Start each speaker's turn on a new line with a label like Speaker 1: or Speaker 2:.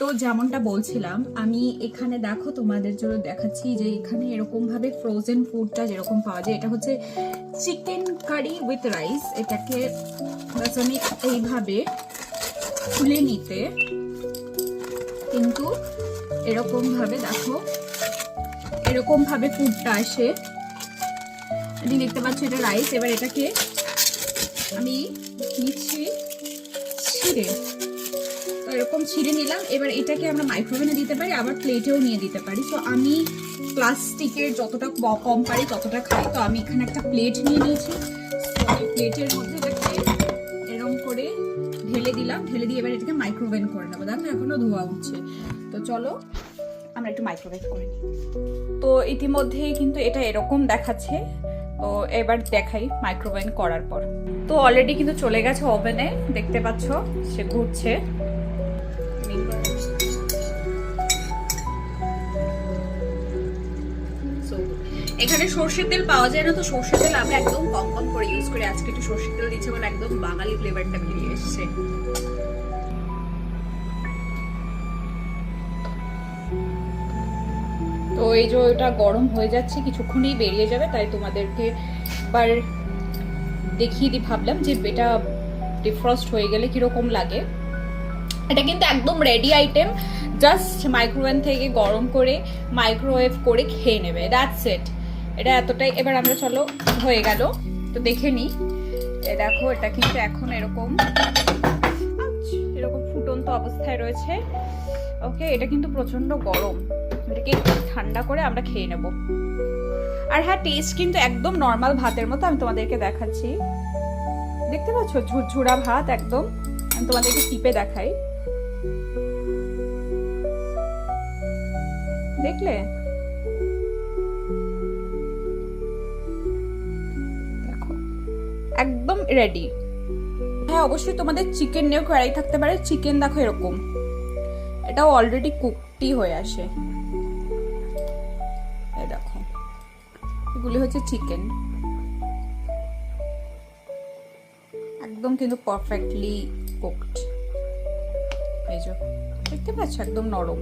Speaker 1: তো যেমনটা বলছিলাম, আমি এখানে দেখো তোমাদের জন্য দেখাচ্ছি যে এখানে এরকম ভাবে ফ্রোজেন ফুডটা যেরকম পাওয়া যায়, এটা হচ্ছে চিকেন কারি উইথ রাইস এটাকে আমি এইভাবে খুলে নিতে। কিন্তু এরকম ভাবে দেখো এরকম ভাবে ফুডটা আসে আমি দেখতে পাচ্ছি এটা রাইস এবার এটাকে আমি নিচ্ছি ছিঁড়ে এরকম ছিঁড়ে নিলাম। এবার এটাকে আমরা মাইক্রোওভেনে দিতে পারি, আবার প্লেটেও নিয়ে দিতে পারি। তো আমি প্লাস্টিকের যতটা কম পারি, ততটা খাই। তো আমি এখানে একটা প্লেট নিয়ে নিয়েছি। প্লেটের মধ্যে এটাকে এরকম করে ঢেলে দিলাম। ঢেলে দিয়ে এবার এটাকে মাইক্রোওভেন করে নেব। দেখো এখনও ধোয়া উঠছে। তো চলো, আমরা একটু মাইক্রোওয়েভ করে নিই। তো ইতিমধ্যেই কিন্তু এটা এরকম দেখাচ্ছে। তো এবার দেখাই মাইক্রোওয়েভ করার পর। তো অলরেডি কিন্তু চলে গেছে ওভেনে দেখতে পাচ্ছ, সে ঘুরছে। এখানে সর্ষের তেল পাওয়া যায় না তো সর্ষের তেল আমরা একদম কম কম করে ইউজ করি। আজকে একটু সর্ষের তেল দিচ্ছে বলে একদম বাঙালি ফ্লেভারটা বেরিয়ে এসছে। তো এই যে ওটা গরম হয়ে যাচ্ছে, কিছুক্ষণেই বেরিয়ে যাবে, তাই তোমাদেরকে এবার দেখিয়ে দিই ভাবলাম যে এটা ডিফ্রস্ট হয়ে গেলে কীরকম লাগে। এটা কিন্তু একদম রেডি আইটেম জাস্ট মাইক্রোওয়েভ থেকে গরম করে মাইক্রোওয়েভ করে খেয়ে নেবে দ্যাটস ইট এটা এতটাই, এবার আমরা চলো, হয়ে গেল। তো দেখে নিই দেখো, এটা কিন্তু এখন এরকম এরকম ফুটন্ত অবস্থায় রয়েছে। ওকে, এটা কিন্তু প্রচণ্ড গরম। এটাকে ঠান্ডা করে আমরা খেয়ে নেব। আর হ্যাঁ টেস্ট কিন্তু একদম নর্মাল ভাতের মতো, আমি তোমাদেরকে দেখাচ্ছি। দেখতে পাচ্ছ? ঝুরঝুরা ভাত একদম, আমি তোমাদেরকে টিপে দেখাই। দেখলে? দেখো, একদম রেডি হ্যাঁ অবশ্যই তোমাদের চিকেন নিয়েও কড়াই থাকতে পারে। চিকেন দেখো এরকম। এটাও অলরেডি কুকটি হয়ে আসে। দেখো, এগুলি হচ্ছে চিকেন একদম কিন্তু পারফেক্টলি কুকড এই যে, দেখতে পাচ্ছ? একদম নরম।